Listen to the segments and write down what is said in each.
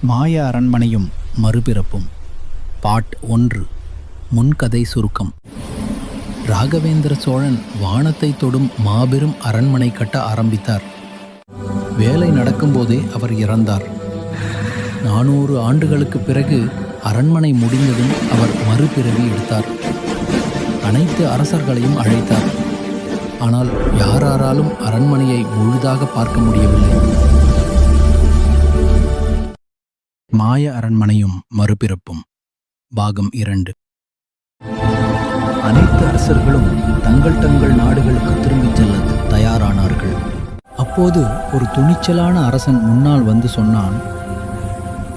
மாய அரண்மனையும் மறுபிறப்பும். பாட் ஒன்று முன்கதை சுருக்கம். ராகவேந்திர சோழன் வானத்தை தொடும் மாபெரும் அரண்மனை கட்ட ஆரம்பித்தார். வேலை நடக்கும்போதே அவர் இறந்தார். நானூறு ஆண்டுகளுக்கு பிறகு அரண்மனை முடிந்ததும் அவர் மறுபிறவி எடுத்தார். அனைத்து அரசர்களையும் அழைத்தார். ஆனால் யாராராலும் அரண்மனையை முழுதாக பார்க்க முடியவில்லை. மாய அரண்மனையும் மறுபிறப்பும். பாகம் இரண்டு. அனைத்து அரசர்களும் தங்கள் தங்கள் நாடுகளுக்கு திரும்பிச் செல்ல தயாரானார்கள். அப்போது ஒரு துணிச்சலான அரசன் முன்னால் வந்து சொன்னான்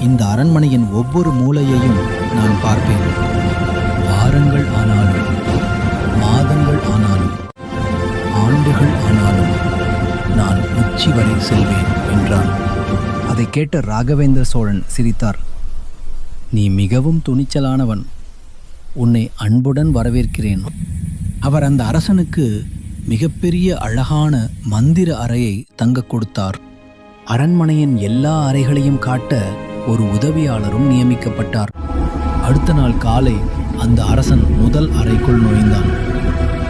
இந்த அரண்மனையின் ஒவ்வொரு மூலையையும் நான் பார்ப்பேன். ஆண்டுகள் ஆனாலும் நான் உச்சி வரை செல்வேன் என்றான். அதை கேட்ட ராகவேந்திர சோழன் சிரித்தார். நீ மிகவும் துணிச்சலானவன். உன்னை அன்புடன் வரவேற்கிறேன். அவர் அந்த அரசனுக்கு மிகப்பெரிய அழகான மந்திர அறையை தங்கக் கொடுத்தார். அரண்மனையின் எல்லா அறைகளையும் காட்ட ஒரு உதவியாளரும் நியமிக்கப்பட்டார். அடுத்த நாள் காலை அந்த அரசன் முதல் அறைக்குள் நுழைந்தான்.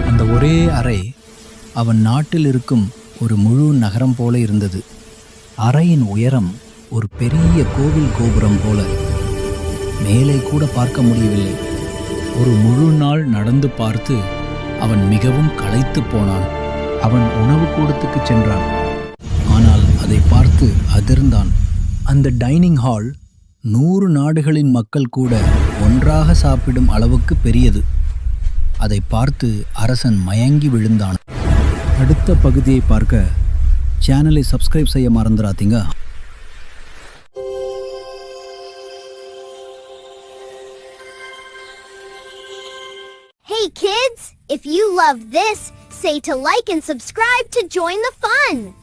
அந்த ஒரே அறை அவன் நாட்டில் இருக்கும் ஒரு முழு நகரம் போல இருந்தது. அறையின் உயரம் ஒரு பெரிய கோவில் கோபுரம் போல. மேலே கூட பார்க்க முடியவில்லை. ஒரு முழு நாள் நடந்து பார்த்து அவன் மிகவும் களைத்து போனான். அவன் உணவு கூடத்துக்கு சென்றான். ஆனால் அதை பார்த்து அதிர்ந்தான். அந்த டைனிங் ஹால் நூறு நாடுகளின் மக்கள் கூட ஒன்றாக சாப்பிடும் அளவுக்கு பெரியது. அதை பார்த்து அரசன் மயங்கி விழுந்தான். அடுத்த பகுதியை பார்க்க சேனலை சப்ஸ்கிரைப் செய்ய மறந்துடாதீங்க Hey kids, if you love this, say to like and subscribe to join the fun.